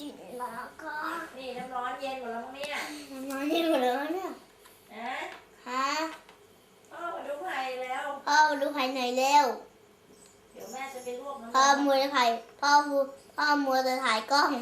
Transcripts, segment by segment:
กินมาก็นี่น้ำร้อนเย็นหมดแล้วมั้งเนี่ยน้ำมันนี่หมดแล้วเนี่ยนะฮะพ่อมาดูไผ่แล้ว พ่อดูภายในเร็วเดี๋ยวแม่จะไปลวกน้ำพ่อร้อน มัวจะถ่ายพ่อมัวพ่อมัวจะถ่ายกล้อง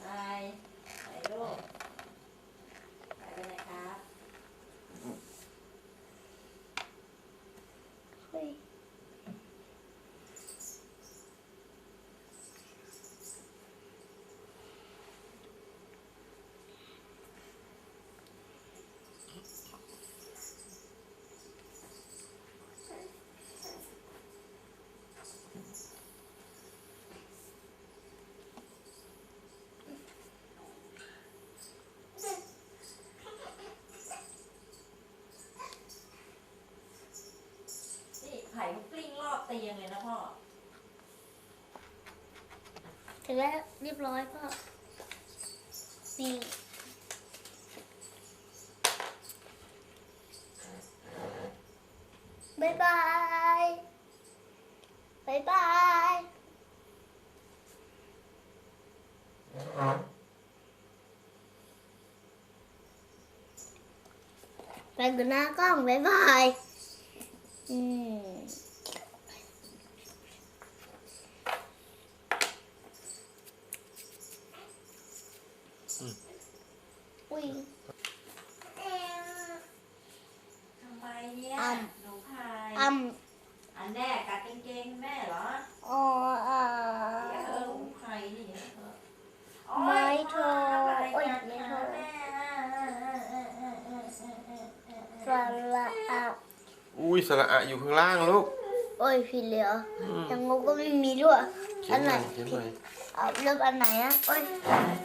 ไปไปลูกไปไปไหนครับ เฮ้ย นี่ไผ่เขาก ลิ้งรอบเตียงเลยนะพ่อ ถึงแล้วเรียบร้อยพ่อนี่บายบายบายบายไปดูหน้ากล้องบายบาย อืม อุ้ย ทำไมเนี่ย อ้ หนูพาย อ้ํ อันแรกกัดกางเกงแม่เหรอ อ๋ออ่า เดี๋ยวเออหนูพายนี่เออโอ๊ย ไม่โทร พ่อทำอะไร โอ๊ย กัน ไม่ นะ โทร แม่ สระอะ อุ้ยสระอะอยู่ข้างล่างลูก โอ้ยผิดเลยเหรออืมยังงก็ไม่มีด้วยเขียอันนหไหนน่อยเขียนหน่อยเอาเริ่มอันไหนอะโอ้ย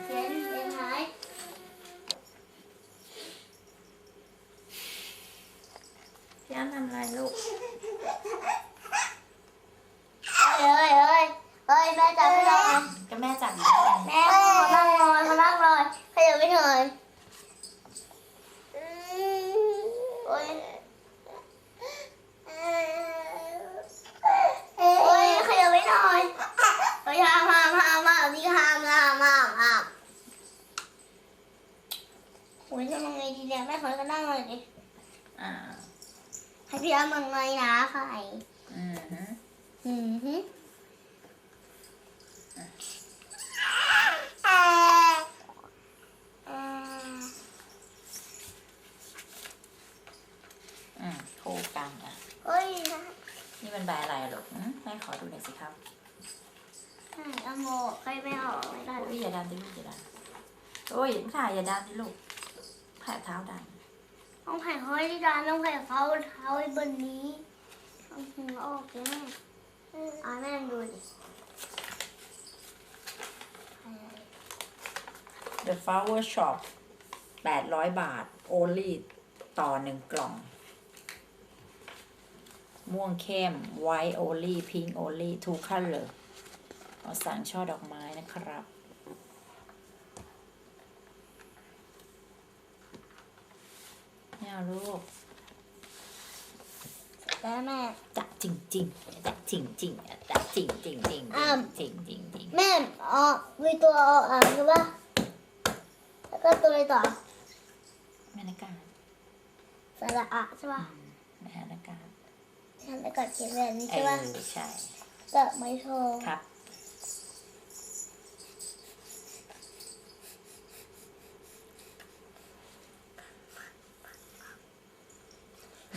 เขียนเขียนหายพี่อ้ำทำอะไรลูกเฮ้ยเฮ้ยเฮ้ยแม่จับไม่ได้นะก็แม่จับอยู่แม่ขอนั่งรอยขอนั่งรอยขยับไม่หน่อยโอ้ยโอ้ยขยับไม่หน่อยเฮ้ยห้ามห้ามห้ามห้ามนี่ห้ามห้ามห้ามห้ามโอ้ยทำยังไงดีเนี่ยแม่ขอก็นั่งหน่อยดิอ่าให้พี่อ้ำมันไงนะไข่อือฮึอือฮึอ่าอืมคู่กันอะเฮ้ยนะนี่มันใบอะไรอะลูกหืมให้ขอดูหน่อยสิครับใช่เอาโมใครไม่ออกไม่ได้โอ้ยอย่าดันดิลูกอย่าดันโอ้ยถ่ายอย่าดันดิลูก แผลเท้าดันต้องไผ่เขาให้ดานต้องไผ่เขาเท้าไว้บนนี้ต้องหัวออกแม่อ่าแม่ดูดิ The Flower Shop 800 บาท only ต่อหนึ่งกล่อง ม่วงเข้ม white only pink only two color เอาสั่งช่อดอกไม้นะครับ ไม่เอาลูกแล้วแม่ จักจริงจริงๆจักจริงจริงๆจักจริงจริงจริงอ้าวจริงจริงจริงแม่อ๋อมีตัวออ่างใช่ปะแล้วก็ตัวอะไรต่อแม่นักการสระอะใช่ปะแม่นักการฉันแล้วก็เขียนแบบนี้เอใช่ปะอใช่ ก็ไม่โทรครับ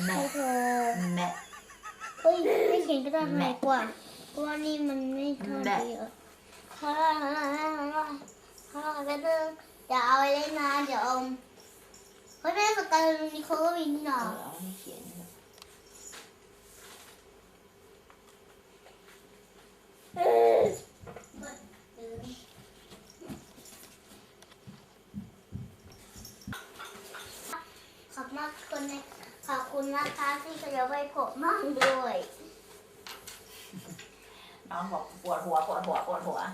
แม่ไม่โทรแม่เฮ้ยไม่เขียนก็ได้ไหมกว่าเพราะว่านี่มันไม่โทรแม่เยอะฮ่าฮ่าฮ่าฮ่าฮ่าฮ่าแป๊บนึงอย่าเอาไปเล่นนานเดี๋ยวอมเฮ้ยแม่สกายมีโค้ดวินหน่เอออเอาให้เขียนเลยขอบมากคนนะ ขอบคุณนะนะคะที่จะยกไปผมมั่งด้วย น้องบอกปวดหัวปวดหัวปวดหัวว้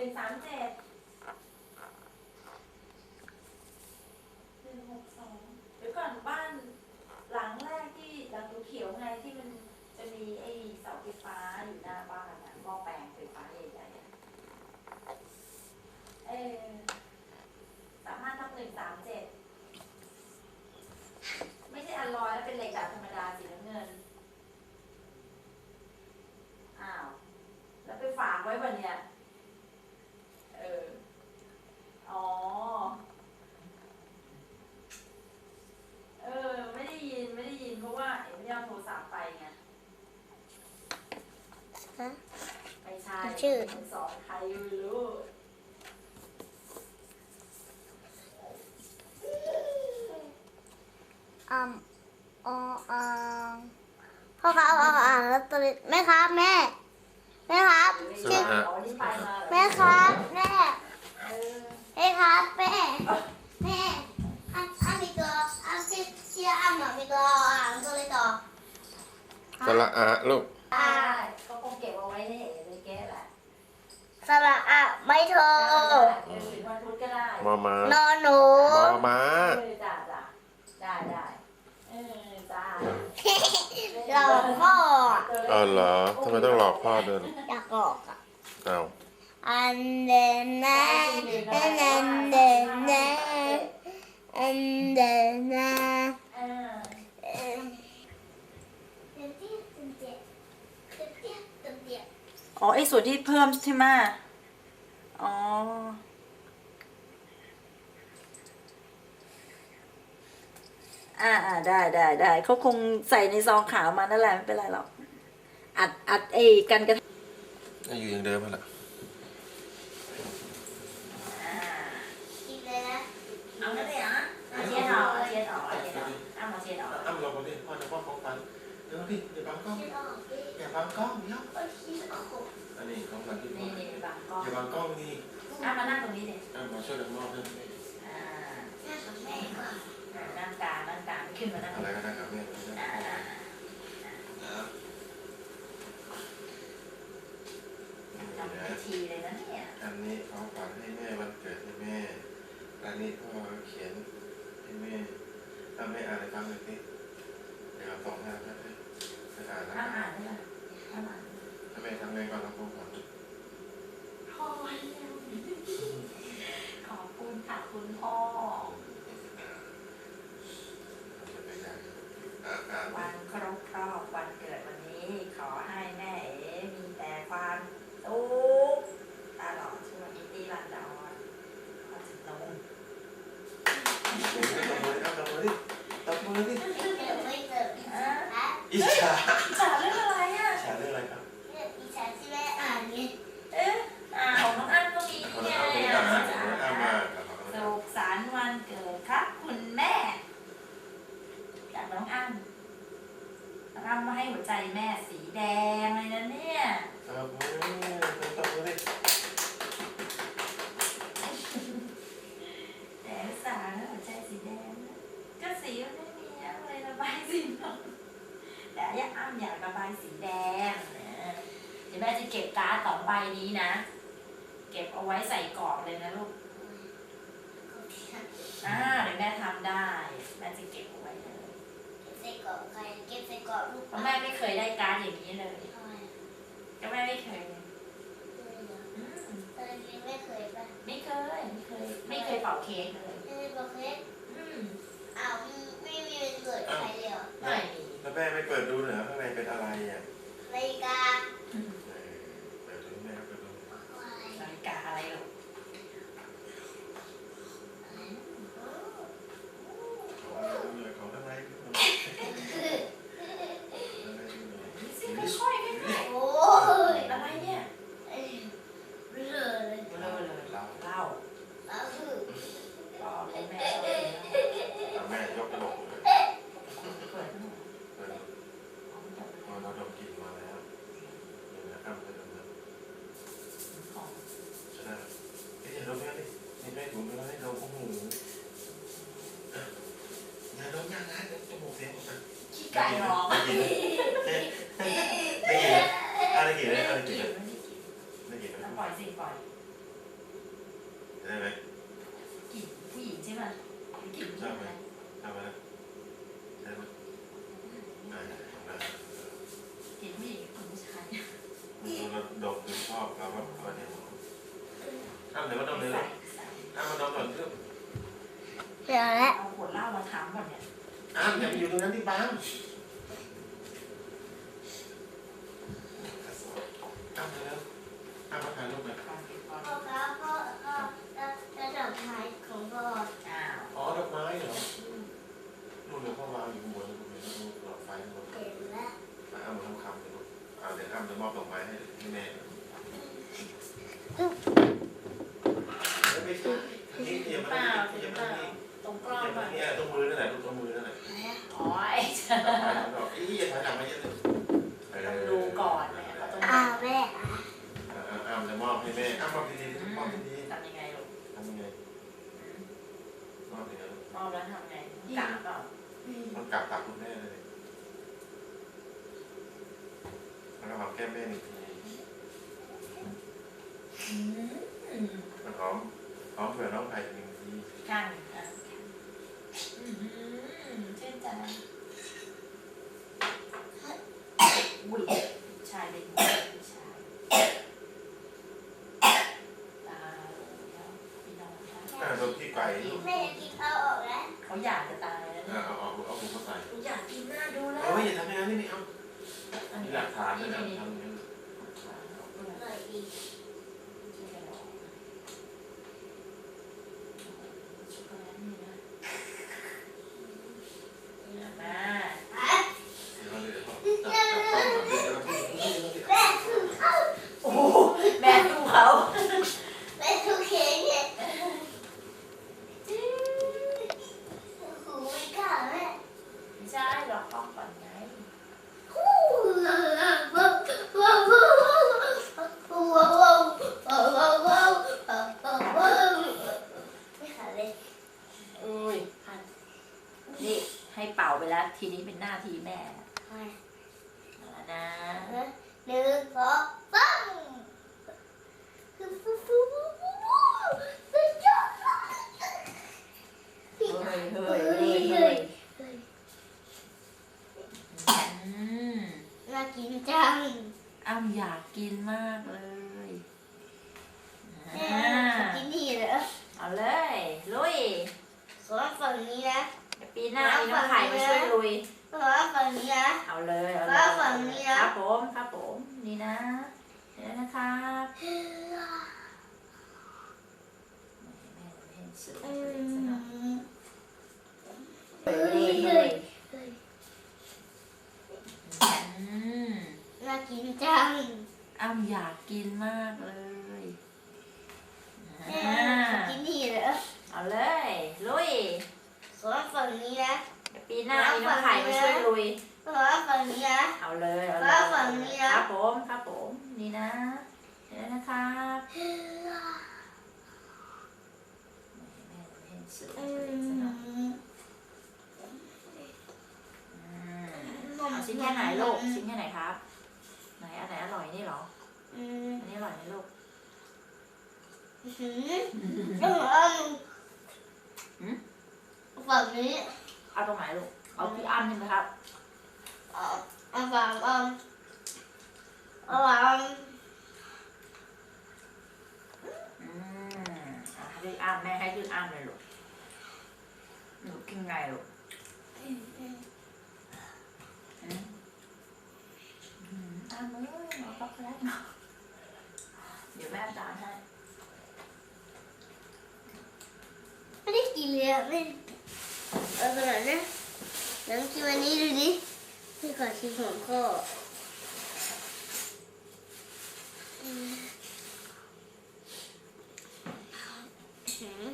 นึ่งสามเจ็ดหนึ่งหกสองเดี๋ยวก่อนบ้านหลังแรกที่หลังเขียวๆไงที่มันจะมีไอ้เสาไฟฟ้าอยู่หน้าบ้านอะหม้อแปลงไฟฟ้าใหญ่ๆอะเออสามารถทำหนึ่งสามเจ็ดไม่ใช่อลลอยแล้วเป็นเหล็กแบบธรรมดาสีน้ำเงิน อ้าว แล้วไปฝากไว้วันเนี้ยเออ อ๋อ เออ ไม่ได้ยิน ไม่ได้ยิน เพราะว่าเอ็มไม่ได้เอาโทรศัพท์ไปไง ฮะ ไม่ใช่ชื่อเป็นสอนใครไม่รู้อืมอ๋ออ่าพ่อครับเอาอ่านแล้วตัวนี้แม่ครับแม่ แม่ครับสระอะอ๋อนี่ไปมาเหรอแม่ครับแม่เออเฮ้ยครับแม่แม่อันอันมีตัวอันที่ที่อันมีตัวอ่านตัวเลยต่อสระอะลูกอ่าได้เขาคงเก็บเอาไว้ในเอ๋เลยแก้แหละ สระอะไม่โทรวันพุธก็ได้มอมานอนหนูมอมาเออจ้าจ้าได้ได้เออจ้าเราพ่ออ๋อเหรอทำไมต้องหลอกพ่อด้วยอยากออกอะอ้าวอันเดนนะอันเดนเดนนะอันเดนนะ เออ เอิ่มเดี๋ยวเดี๋ยวเดี๋ยวเดี๋ยวเดี๋ยวเดี๋ยวเดี๋ยว อ๋อไอ้ส่วนที่เพิ่มใช่ไหมอ๋อ อ่าอ่าได้ได้ได้เขาคงใส่ในซองขาวมานั่นแหละไม่เป็นไรหรอก อัดอัดไอ้กันกระอยู่อย่างเดิมนั่นแหละกินเลยนะเอาไม่ได้อะเอาเช็ดออกเอาเช็ดออกเอาเช็ดออกเอามาเช็ดออกอ้ำลงมาดิพ่อจะพ่อของฟันเดี๋ยวดิอย่าบังกล้องกินออกดิอย่าบังกล้องเดี๋ยว โอ้ยกินออก อันนี้ของฟันที่พ่อ นี่นี่ บางกล้องอย่าบังกล้องนี่เอามานั่งตรงนี้ดิอ้ำมาช่วยกันมอบให้อ่าแม่กับแม่ก่อนนั่งกลางนั่งกลางขึ้นมานั่งอะไรก็ได้ครับเนี่ยอ่าอ่านะทำพิธีเลยนะเนี่ยอันนี้ของฝากให้แม่วันเกิดให้แม่ อันนี้พ่อเขียนให้แม่ถ้าไม่อ่านให้ฟังหน่อยสิเดี๋ยวเอาส่งให้แล้วกันไปอ่านแล้วห้ามกันอ่านได้ไหมห้ามอ่านถ้าแม่ทำไงก่อนนะพ่อก่อน พ่อแล้วขอบ คุณค่ะคุณพ่อ จะไปได้อ่านอ่าน วันครบรอบวันเกิดวันนี้ ขอให้แม่เอ๋มีแต่ความสุขตลอดช่วงอินดี้ลันดอนขอถึงนง ตบมือดิตบมือดิ ไม่เจอไม่เจอ อะ นะ อิจฉา จ๋าเรื่องอะไรอะ อิจฉาเรื่องอะไรครับ เนี่ยอีฉันที่แม่อ่านไง เอ๊ะอ่าของน้องอันก็มี คน เนี่ ละ ย เอาเลย จ๋า อ่านอ่านมาครับ สุขสันต์วันเกิดครับคุณแม่ จากน้องอันน้องอันมาให้หัวใจแม่สีแดงเลยนะเนี่ย ตบมือตบมือดิ แต่อุตสาห์หัวใจสีแดงนะก็สีมันไม่มีอะไรระบาย สีหรอกแต่อยากอ้ำอยากระบายสีแดงนะเดี๋ยวแม่จะเก็บการ์ดสองใบนี้นะ เก็บเอาไว้ใส่กรอบเลยนะลูกอ่าเดี๋ยวแม่ทำได้ แม่จะเก็บเอาไว้เลยใส่กรอบใครเก็บใส่กรอบลูกเพราะแม่ไม่เคยได้การ์ดอย่างนี้เลยทำไมก็แม่ไม่เคยเลยเลยเหรออืมตอนนี้ไม่เคยป่ะไม่เคย ไม่เคย ไม่เคยเป่าเค้กเลยไม่ได้บอกเคย อืมอ้าวไม่มีวันเกิดใครเลยเหรอไม่มีแล้วแม่ไม่เปิดดูเหรอข้างในเป็นอะไรอะ นาฬิกา เออเปิดดูแม่เปิดดู อะไร นาฬิกาอะไรหรอก ของอะไรดูเลยของข้างในดูหน่อยอะไรดูหน่อย นี่สิค่อยๆค่อย โอ้ย ๆอะไรเนี่ย เอ้ยเรื่อยเลย เบลอเลย เรา เหล้า แล้วคือ บอกเลยแม่ชอบกินเหล้า เอาแม่ยกกระดกเลย เปิดหน่อย เปิดดูพอเราดมกลิ่นมาแล้วเดี๋ยวนะอ้ำไปดมนะ ของ ใช่ไหมเอ๊ะอย่าดมแม่ดินี่แม่ถุงไปแล้วให้ดมโอ้โหอย่าดมอย่างนั้นเดี๋ยวจมูกเสียหมดนะ ขี้ไก่ ร้องได้ยินไหมได้ยินไหมอะไรกินไหมอะไรกินไหมไม่ได้กินได้กินไหมแล้วปล่อยสิปล่อยได้ไหมกลิ่นผู้หญิงใช่ไหมหรือกลิ่นผู้หญิงอะไรทำไหมได้ไหมได้ได้ได้กลิ่นผู้หญิงกับผู้ชายเราดมคือชอบเราก็เอาเนี่ยอ้ำเดี๋ยวมาดมเลยใส่ใส่อ้ำมาดมก่อนเพื่อเดี๋ยวแล้วเอาขวดเหล้ามาทำก่อนเนี่ยอ้ำอย่าไปอยู่ตรงนั้นที่บ้านอ้ำเร็วอ้ำมาถ่ายรูปหน่อย ก่อนเก็บก่อน พ่อครับพ่อพ่อแล้วแล้วดอกไม้ของพ่อ อ้าว อ๋อดอกไม้เหรอนู่นเดี๋ยวพ่อวางอยู่บนบนหลอดไฟบน เก็บแล้ว อ้ำมาทำคำเลยลูกอ่าเดี๋ยวอ้ำจะมอบดอกไม้ให้ให้แม่ไม่ใช่นี่เตรียม เป มา ล่า เต เป รียม ล่า มานี่ ตรงก เต ล้อง รียม ก่ มา อน เนี่ยตรงมือนั่นแหละตรงมือนั่นแหละ อ๋อ ไอ้ที่อย่าถอยหลังมาเยอะเลยต้องดูก่อนเนี่ยเราต้องอ้าวแม่อะอ้ำจะมอบให้แม่อ้ำมอบดีๆมอบดีทำยังไงลูกๆทำยังไงมอบยังไงมอบแล้วทำไงกราบเปล่าต้องกลับตักคุณแม่เลยแล้วก็หอมแก้มแม่หนึ่งที อืม มันหอมหอมเผื่อน้องไผ่หนึ่งที ข้างอะอืมชื่นใจอุ้ยชายเป็นผู้ชายตาแล้วพี่น้อง ค่ะอ่าดมที่ไก่ลูกแม่จะกินเอาออกแล้วเขาอยากจะตายแล้วอ่าเนี่ยเอาเอาเอาถุงมาใส่เขาอยากกินหน้าดูแล้วเฮ้ยอย่าทำอย่างนั้นนี่ไม่เอาอันมีนี้หลักฐานนะนี่ครับนี่ทำอย่างนั้นอร่อยดี กินจัง อ้ำอยากกินมากเลยแม่อ่ากินนี่เหรอเอาเลยลุยขอฝั่งนี้นะเดี๋ยวปีหน้ามีน้องไข่มาช่วยลุยขอฝั่งนี้นะ เอาเลยเอาเลแล้วยฝั่งนี้นะ ครับผมครับผมนี่นะเดี๋ยวนะครับแม่เห็นสื่ออืซะหน่อยมเฮ้ยเฮ้ยอืม น่า กินจังอ้ำอยากกินมากเลยแม่อ่ากินนี่เหรอเอาเลยลุยขอฝั่งนี้นะ เดี๋ยวปีหน้ามีน้องไข่มาช่วยลุย ขอฝั่งนี้นะ เอาเลยเอาเลแล้ยวฝั่งนี้นะ ครับผมครับผมนี่นะเดี๋ยวนะครับแม่เห็นสื่ออืซะหน่อยมอืมเอาชิ้นแค่ไหนลูกชิ้นแค่ไหนครับไหน อันไหนอร่อยนี่เหรอ อืมอันนี้อร่อยไหมลูกหืมต้องเอาฝั่งนี้เอาตรงไหนลูก เอาพี่อ้ำใช่ไหมครับ เอาเอาวางเอาเอาวางอืมอะให้พี่อ้ำแม่ให้พี่อ้ำเลยลูก หนูกินไงลูก อืม มอ้ำเอ้ยหนูช็อกโกแลตเนาะเดี๋ยวแม่จานให้ไม่ได้กินเลยอะไม่เอาขนาดนั้นลองชิมอันนี้ดูดิพี่ขอชิมของพ่ออืมอืม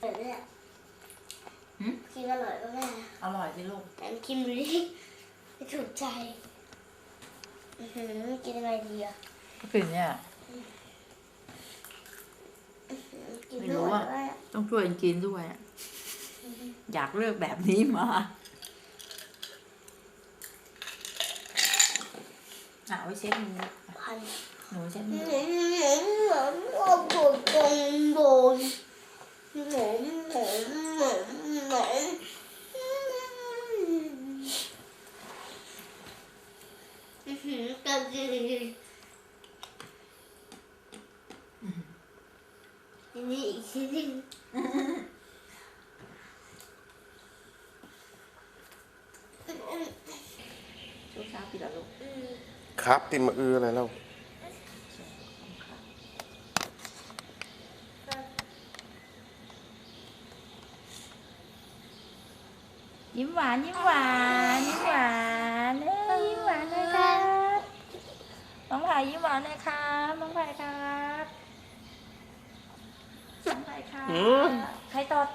อร่อยเนี่ยหืม กินอร่อยก็แม่อร่อยสิลูกแต่กินดูดิไม่ถูกใจ อื้อหือกินยังไงดีอะก็เป็นเนี่ยกินไม่ไม่รู้ไหวอะแล้วอะต้องช่วยกันกินด้วยอะอยากเลือกแบบนี้มาอะไว้เช็ดมือพันหนูเช็ดหมืนูอหนูหนูปวดตรงโดนหนูหนูหนูหนูอื้อ หือกันดีทีนี้อีกทีหนึงช่วงเช้ากินแล้วลูกครับตินมาอืออะไรแล้วยิ้มหวานยิ้มหวานยิ้มหวานเอ้ยยิ้มหวานเลยครับน้องไผ่ ยิ้มหวานเลยครับน้องไผ่ครับน้องไผ่ครับใครตด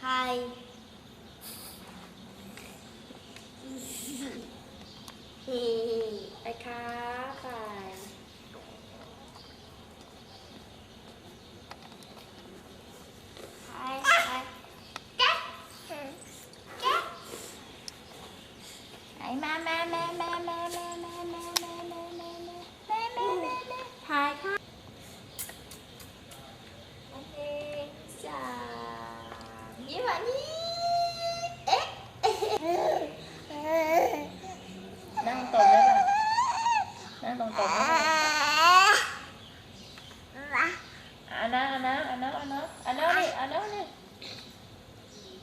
ใครไปครับไปใครใครแก๊กแก๊กไหนมามามามามามาม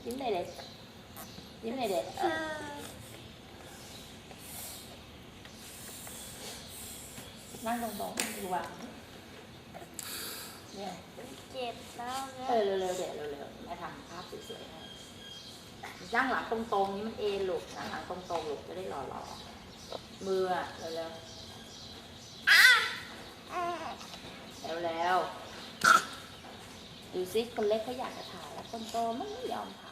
ยิ้มหน่อยเด็กยิ้มหน่อยเด็กนั่งตรงๆดูว่าเนี่ยเจ็บแล้วนะเออเร็วๆเดี๋ยวเร็วๆแม่ทำภาพสวยๆให้นั่งหลังตรงๆนี่มันเอนลูกนั่งหลังตรงๆลูกจะได้หล่อๆมืออะเร็วๆเร็วๆดูซิคนเล็กเขาอยากจะถ่ายแล้วคนโตมันไม่ยอมถ่าย